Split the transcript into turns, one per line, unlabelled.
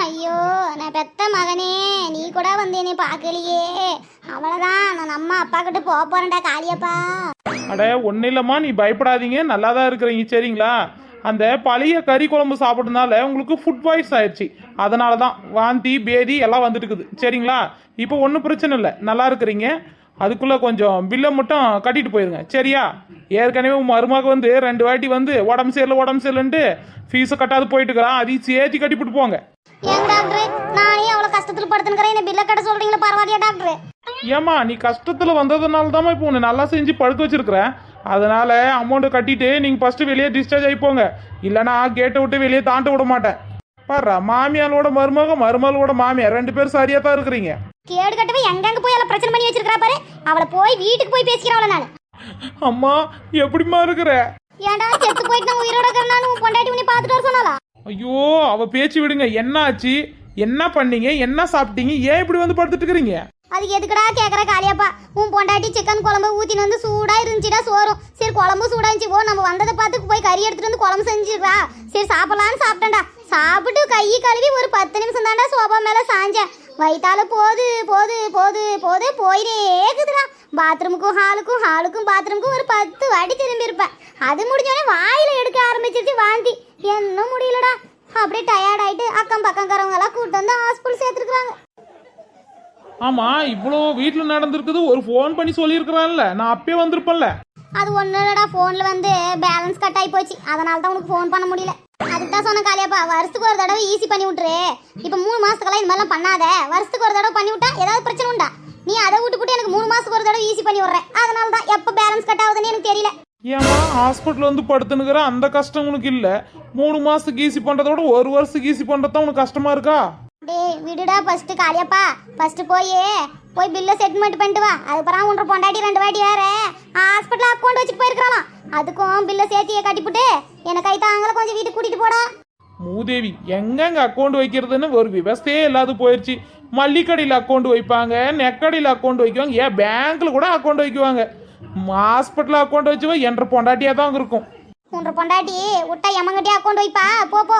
ஐயோ நான் பெத்த மகனே நீ கூட வந்து என்னை பார்க்கலையே. அவ்வளோதான் நான் அம்மா அப்பா கிட்ட போக போறேன்டா காளியப்பா.
அட ஒன்றும் இல்லைம்மா நீ பயப்படாதீங்க நல்லா தான் இருக்கிறீங்க சரிங்களா? அந்த பழைய கறி குழம்பு சாப்பிட்றதுனால உங்களுக்கு ஃபுட் பாய்ஸ் ஆயிடுச்சு. அதனால தான் வாந்தி பேதி எல்லாம் வந்துட்டு இருக்குது சரிங்களா? இப்போ ஒன்றும் பிரச்சனை இல்லை நல்லா இருக்கிறீங்க. அதுக்குள்ளே கொஞ்சம் பில்லை மட்டும் கட்டிட்டு போயிருங்க சரியா? ஏற்கனவே உன் மருமக வந்து ரெண்டு வாட்டி வந்து உடம்பு சரியில்லை உடம்பு சரியில்லைன்ட்டு ஃபீஸை கட்டாது போயிட்டுக்கிறான் அதையும் சேர்த்து கட்டிப்பிட்டு போங்க.
ஏன் டாக்டர்? நானே அவ்வளோ கஷ்டத்தில் படுத்துனுக்கிறேன்? என்ன பில்லை கட்ட சொல்றீங்களா பரவாயில்லையா டாக்டர்?
ஏம்மா நீ கஷ்டத்தில் வந்ததுனால தாம்மா இப்போ உன்னை நல்லா செஞ்சு படுத்து வச்சிருக்கிறேன். அதனால அமௌண்ட்டை கட்டிட்டு நீங்கள் ஃபஸ்ட்டு வெளியே டிஸ்சார்ஜ் ஆகி போங்க. இல்லைனா கேட்டை விட்டு வெளியே தாண்ட விட மாட்டேன். பாரு மாமியாரோட மருமக மருமகளோட மாமியார் ரெண்டு பேரும் சரியாக தான் இருக்கிறீங்க.
கேடு கட்டவே எங்கெங்க போய் எல்லாம் பிரச்சனை பண்ணி வச்சிருக்கா பாரு. அவளை போய் வீட்டுக்கு போய் பேசிக்கிறவள நான்.
அம்மா எப்படிம்மா இருக்கிற?
ஏன்டா செத்து போயிட்டு நான் உயிரோட இருக்கிறனாலும் உன் பொண்டாட்டி உன்னை பார்த்துட்டு வர சொன்னாலா
ஐயோ அவ பேச்சு விடுங்க. என்ன ஆச்சு என்ன பண்ணீங்க? என்ன சாப்பிட்டீங்க? ஏன் இப்படி வந்து படுத்துட்டு இருக்கிறீங்க
அதுக்கு எதுக்குடா கேக்குற காளியாப்பா? உன் பொண்டாட்டி சிக்கன் குழம்பு ஊத்தின்னு வந்து சூடா இருந்துச்சுடா சோறும். சரி குழம்பு சூடா இருந்துச்சு ஓ நம்ம வந்ததை பார்த்து போய் கறி எடுத்துட்டு வந்து குழம்பு செஞ்சிருக்கா சரி சாப்பிடலான்னு சாப்பிட்டேன்டா. சாப்பிட்டு கையை கழுவி ஒரு பத்து நிமிஷம் தாண்டா சோபா மேல சாஞ்சேன். வயிற்றால போது போது போது போது போயிட்டே இருக்குதுடா. பாத்ரூமுக்கும் ஹாலுக்கும் ஹாலுக்கும் பாத்ரூமுக்கும் ஒரு பத்து வாட்டி திரும்பி இருப்பேன் அது முடிஞ்சோடனே வாயில எடுக்க ஆரம்பிச்சிருச்சு வாந்தி என்ன முடியலடா. அப்படியே டயர்ட் ஆயிட்டு அக்கம் பக்கங்காரவங்க எல்லாம் கூட்டு வந்து ஹாஸ்பிட்டல் சேர்த்துருக்காங்க
ஆமா இவ்வளோ வீட்டில் நடந்திருக்குது ஒரு ஃபோன் பண்ணி சொல்லியிருக்கிறான்ல நான் அப்பயே வந்திருப்பேன்ல.
அது ஒன்றும் இல்லடா ஃபோனில் வந்து பேலன்ஸ் கட் ஆகி போச்சு. அதனால தான் உனக்கு ஃபோன் பண்ண முடியல. அதுக்கு தான் சொன்ன காளியாப்பா வருஷத்துக்கு ஒரு தடவை ஈஸி பண்ணி விட்டுரு. இப்போ மூணு மாசத்துக்கெல்லாம் இந்த மாதிரிலாம் பண்ணாத. வருஷத்துக்கு ஒரு தடவை பண்ணி விட்டா ஏதாவது பிரச்சனை உண்டா? நீ அதை விட்டுப்புட்டு எனக்கு மூணு மாசத்துக்கு ஒரு தடவை ஈஸி பண்ணி விட்ற அதனால தான் எப்போ பேலன்ஸ் கட் ஆகுதுன்னு எனக்கு தெரியல
ஏமா ஹாஸ்பிட்டல் வந்து படுத்துனுக்கிற அந்த கஷ்டம் உனக்கு இல்ல. மூணு மாசத்துக்கு ஈஸி பண்றத விட ஒரு வருஷத்துக்கு ஈஸி பண்றது உனக்கு கஷ்டமா இருக்கா?
டேய் விடுடா ஃபர்ஸ்ட் காளியாப்பா. ஃபர்ஸ்ட் போய். போய் பில்லை செட்டில்மெண்ட் பண்ணிட்டு வா. அதுக்கப்புறம் ஒன்றரை பொண்டாட்டி ரெண்டு வாட்டி வேற. ஹாஸ்பிட்டல் அக்கௌண்ட் வச்சுட்டு போயிருக்கலாம் அதுக்கும் பில்லை சேர்த்தியே கட்டிப்புட்டு என்னை கை தாங்கள கொஞ்சம் வீட்டுக்கு கூட்டிட்டு போடா.
மூதேவி எங்கெங்க அக்கௌண்ட் வைக்கிறதுன்னு ஒரு விவசாயே இல்லாத போயிடுச்சு மல்லிக்கடையில் அக்கௌண்ட் வைப்பாங்க நெக்கடையில் அக்கௌண்ட் வைக்குவாங்க ஏன் பேங்க்ல கூட அக்கௌண்ட் வைக்குவாங்க. ஹாஸ்பிட்டல் அக்கௌண்ட் வச்சுவோ என்ற பொண்டாட்டியாக தான் இருக்கும்.
உன்ற பொண்டாட்டி விட்டா எமங்கட்டி அக்கௌண்ட் வைப்பா. போ போ.